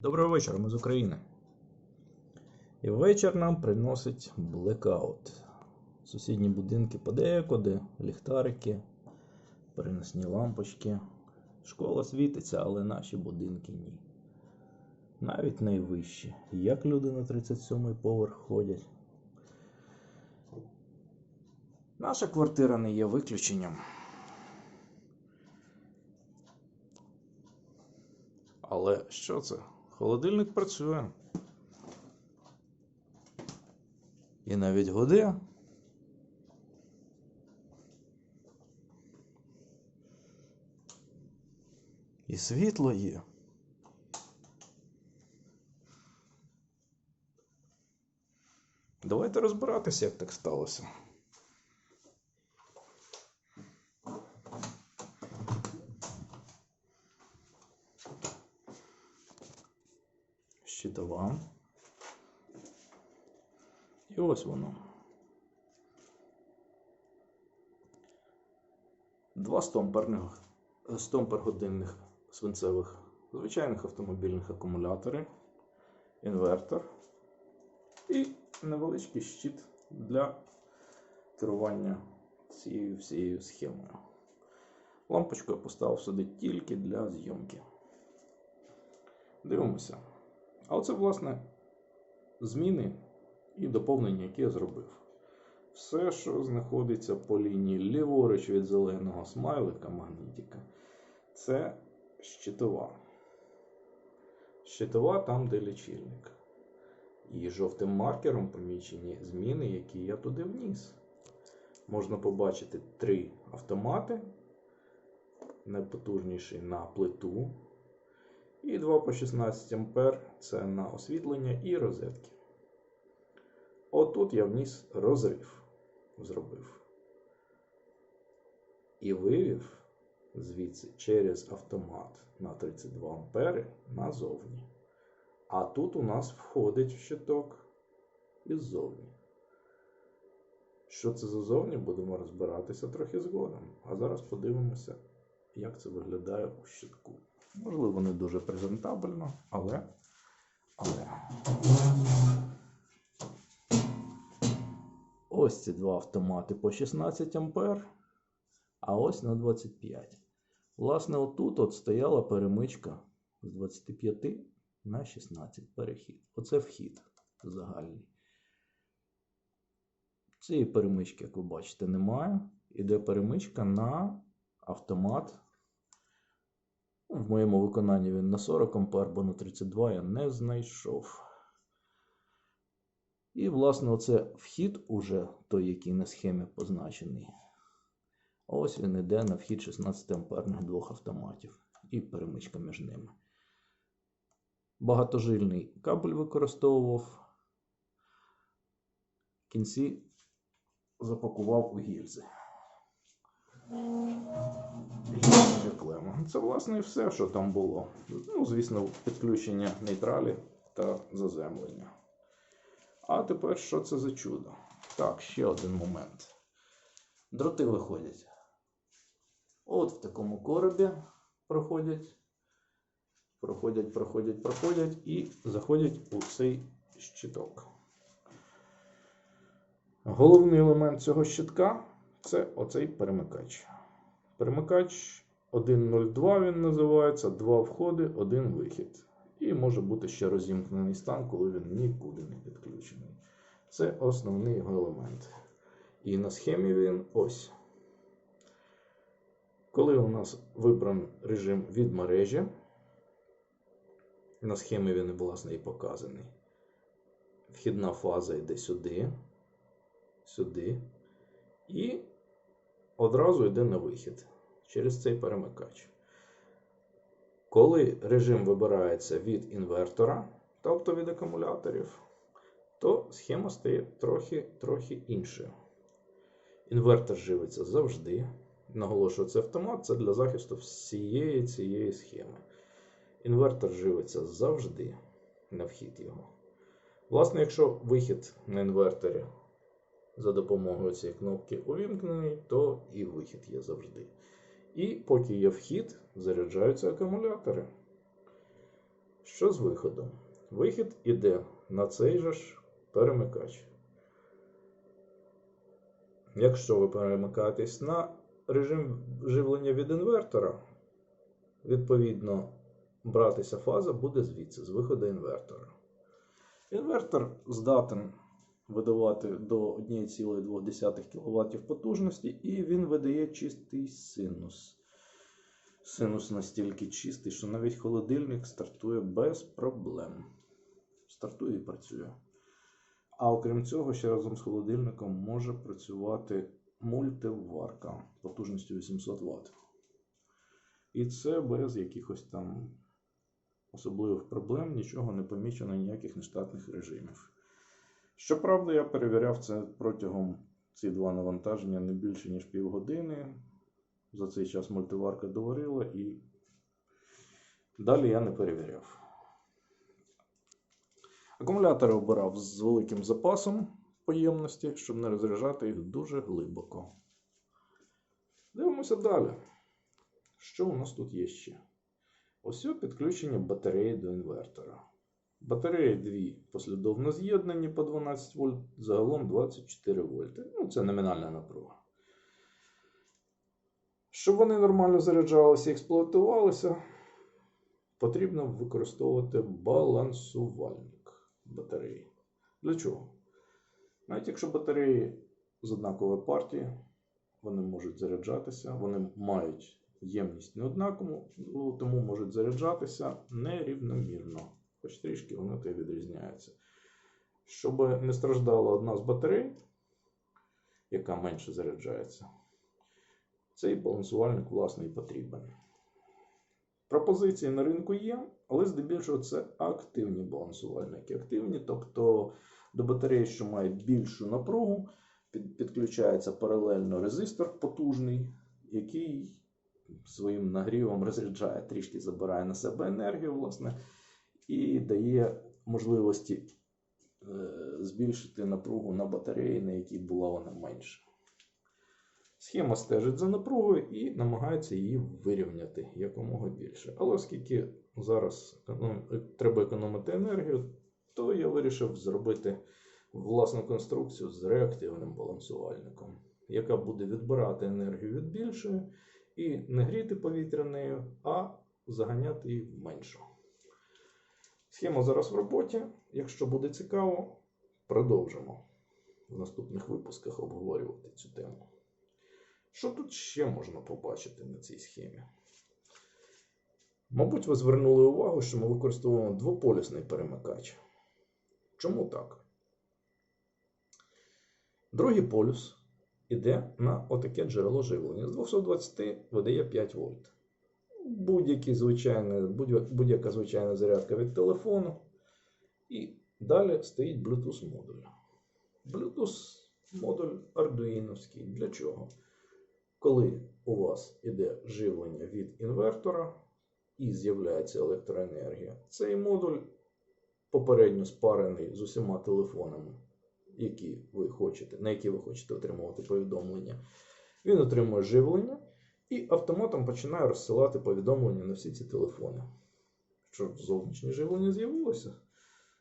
Доброго вечора, ми з України. І вечір нам приносить блекаут. Сусідні будинки подекуди, ліхтарики, переносні лампочки. Школа світиться, але наші будинки ні. Навіть найвищі. Як люди на 37-й поверх ходять. Наша квартира не є виключенням. Але що це? Холодильник працює. І навіть гуде. І світло є. Давайте розбиратися, як так сталося. щитова. І ось воно. Два стомперних, стомпер годинних свинцевих звичайних автомобільних акумулятори, інвертор і невеличкий щит для керування цією всією схемою. Лампочку я поставив сюди тільки для зйомки. Дивимося. А оце, власне, зміни і доповнення, які я зробив. Все, що знаходиться по лінії ліворуч від зеленого смайлика магнітика, це щитова. Щитова там, де лічильник. І жовтим маркером помічені зміни, які я туди вніс. Можна побачити три автомати. Найпотужніший на плиту. І 2 по 16 ампер це на освітлення і розетки. Отут я вніс розрив, зробив. І вивів звідси через автомат на 32 ампери назовні. А тут у нас входить в щиток іззовні. Що це зазовні, будемо розбиратися трохи згодом. А зараз подивимося, як це виглядає у щитку. Можливо, не дуже презентабельно, але. але. Ось ці два автомати по 16 А, а ось на 25. Власне, отут от стояла перемичка з 25 на 16 перехід. Оце вхід загальний. Цієї перемички, як ви бачите, немає. Іде перемичка на автомат в моєму виконанні він на 40 ампер, бо на 32 я не знайшов. І, власне, оце вхід уже той, який на схемі позначений. Ось він йде на вхід 16 амперних двох автоматів і перемичка між ними. Багатожильний кабель використовував. В кінці запакував у гільзи. Це, власне, і все, що там було. Ну, звісно, підключення нейтралі та заземлення. А тепер що це за чудо? Так, ще один момент. Дроти виходять. От в такому коробі проходять. Проходять, проходять, проходять і заходять у цей щиток. Головний елемент цього щитка це оцей перемикач. Перемикач 1.02 він називається, два входи, один вихід. І може бути ще розімкнений стан, коли він нікуди не підключений. Це основний його елемент. І на схемі він ось. Коли у нас вибран режим від мережі, на схемі він, власне, і показаний. Вхідна фаза йде сюди, сюди. І одразу йде на вихід через цей перемикач. Коли режим вибирається від інвертора, тобто від акумуляторів, то схема стає трохи трохи іншою. Інвертор живиться завжди. Наголошую, це автомат це для захисту всієї цієї схеми. Інвертор живиться завжди на вхід його. Власне, якщо вихід на інверторі за допомогою цієї кнопки увімкнений, то і вихід є завжди. І поки є вхід, заряджаються акумулятори. Що з виходом? Вихід іде на цей же ж перемикач. Якщо ви перемикаєтесь на режим живлення від інвертора, відповідно, братися фаза буде звідси, з виходу інвертора. Інвертор здатен видавати до 1,2 кВт потужності, і він видає чистий синус. Синус настільки чистий, що навіть холодильник стартує без проблем. Стартує і працює. А окрім цього, ще разом з холодильником може працювати мультиварка потужністю 800 Вт. І це без якихось там особливих проблем, нічого не помічено, ніяких нештатних режимів. Щоправда, я перевіряв це протягом ці два навантаження не більше, ніж півгодини. За цей час мультиварка доварила і далі я не перевіряв. Акумулятори обирав з великим запасом поємності, щоб не розряджати їх дуже глибоко. Дивимося далі. Що у нас тут є ще? Ось підключення батареї до інвертора. Батареї дві послідовно з'єднані по 12 вольт, загалом 24 вольти. Ну, це номінальна напруга. Щоб вони нормально заряджалися і експлуатувалися, потрібно використовувати балансувальник батареї. Для чого? Навіть якщо батареї з однакової партії, вони можуть заряджатися, вони мають ємність не однакову, тому можуть заряджатися нерівномірно. Хоч трішки воно то й відрізняється. Щоб не страждала одна з батарей, яка менше заряджається, цей балансувальник, власне, і потрібен. Пропозиції на ринку є, але здебільшого це активні балансувальники. Активні, тобто до батареї, що мають більшу напругу, підключається паралельно резистор потужний, який своїм нагрівом розряджає, трішки забирає на себе енергію, власне, і дає можливості е, збільшити напругу на батареї, на якій була вона менша. Схема стежить за напругою і намагається її вирівняти якомога більше. Але оскільки зараз треба економити енергію, то я вирішив зробити власну конструкцію з реактивним балансувальником, яка буде відбирати енергію від більшої і не гріти повітря нею, а заганяти її в меншу. Схема зараз в роботі. Якщо буде цікаво, продовжимо в наступних випусках обговорювати цю тему. Що тут ще можна побачити на цій схемі? Мабуть, ви звернули увагу, що ми використовуємо двополюсний перемикач. Чому так? Другий полюс іде на отаке джерело живлення. З 220 видає 5 вольт. Будь-яка звичайна, будь-яка звичайна зарядка від телефону. І далі стоїть Bluetooth модуль. Bluetooth модуль ардуїновський. Для чого? Коли у вас іде живлення від інвертора і з'являється електроенергія, цей модуль попередньо спарений з усіма телефонами, які ви хочете, на які ви хочете отримувати повідомлення, він отримує живлення і автоматом починає розсилати повідомлення на всі ці телефони. Що зовнішнє живлення з'явилося,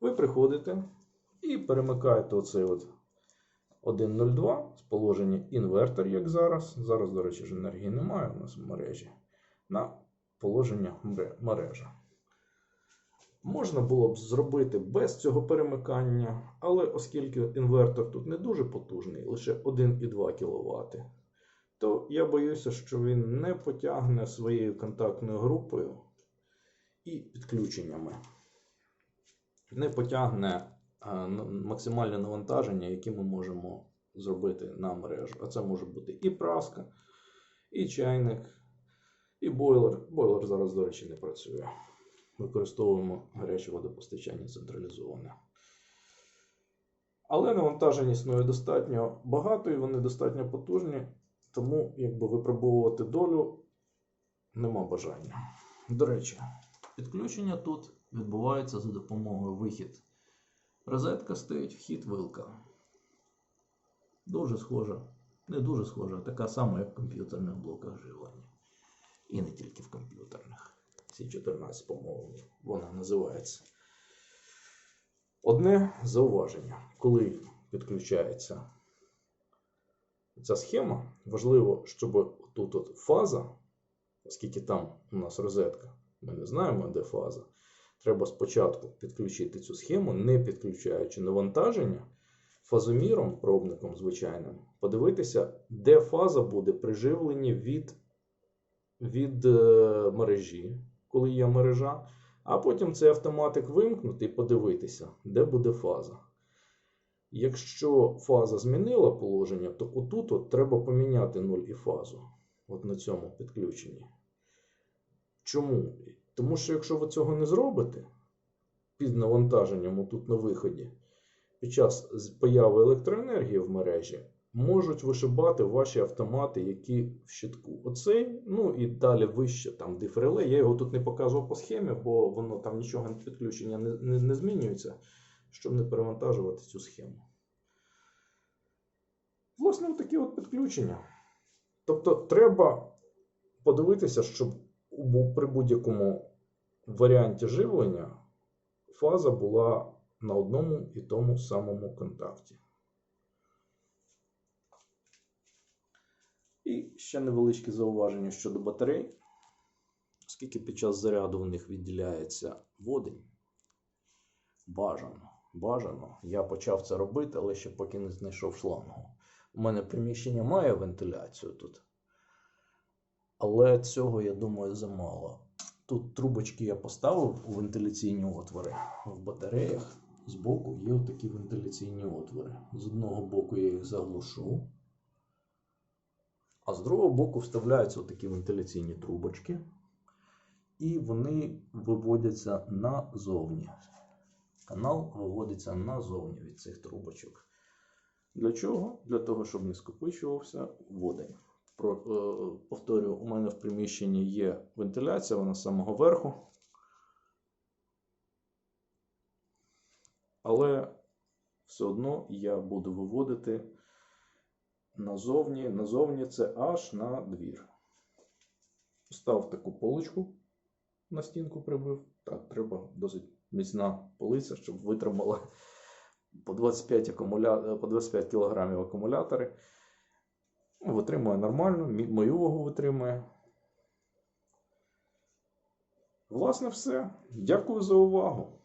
ви приходите і перемикаєте оцей от 1.02 з положення інвертор, як зараз. Зараз, до речі, ж енергії немає у нас в мережі. На положення мережа. Можна було б зробити без цього перемикання, але оскільки інвертор тут не дуже потужний, лише 1,2 кВт, то я боюся, що він не потягне своєю контактною групою і підключеннями. Не потягне максимальне навантаження, яке ми можемо зробити на мережу. А це може бути і праска, і чайник, і бойлер. Бойлер зараз, до речі, не працює. Використовуємо гаряче водопостачання централізоване. Але навантажень існує достатньо багато і вони достатньо потужні, тому якби випробовувати долю нема бажання. До речі, підключення тут відбувається за допомогою вихід Розетка стоїть вхід вилка. Дуже схожа, не дуже схожа, така сама, як в комп'ютерних блоках живлення. І не тільки в комп'ютерних. C14, по-моєму, вона називається. Одне зауваження, коли підключається ця схема, важливо, щоб тут от фаза, оскільки там у нас розетка, ми не знаємо, де фаза. Треба спочатку підключити цю схему, не підключаючи навантаження фазоміром, пробником звичайним, подивитися, де фаза буде при живленні від, від е, мережі, коли є мережа, а потім цей автоматик вимкнути і подивитися, де буде фаза. Якщо фаза змінила положення, то отут от треба поміняти 0 і фазу от на цьому підключенні. Чому? Тому що якщо ви цього не зробите під навантаженням отут на виході, під час появи електроенергії в мережі можуть вишибати ваші автомати, які в щитку. Оцей, ну і далі вище там дифреле. Я його тут не показував по схемі, бо воно там нічого підключення не, не, не змінюється, щоб не перевантажувати цю схему. Власне, такі от підключення. Тобто, треба подивитися, щоб при будь-якому варіанті живлення фаза була на одному і тому самому контакті. І ще невеличке зауваження щодо батарей. Оскільки під час заряду в них відділяється водень, бажано, бажано. Я почав це робити, але ще поки не знайшов шлангу. У мене приміщення має вентиляцію тут. Але цього, я думаю, замало. Тут трубочки я поставив у вентиляційні отвори. В батареях збоку є такі вентиляційні отвори. З одного боку я їх заглушу, а з другого боку вставляються такі вентиляційні трубочки. І вони виводяться назовні. Канал виводиться назовні від цих трубочок. Для чого? Для того, щоб не скопичувався водень. Про, е, повторюю, у мене в приміщенні є вентиляція, вона з самого верху. Але все одно я буду виводити назовні. Назовні це аж на двір. Став таку поличку на стінку прибив. Так, треба досить міцна полиця, щоб витримала по 25, акумуля... по 25 кг акумулятори. Ну, Витримує нормально, мою вагу витримує. Власне, все. Дякую за увагу.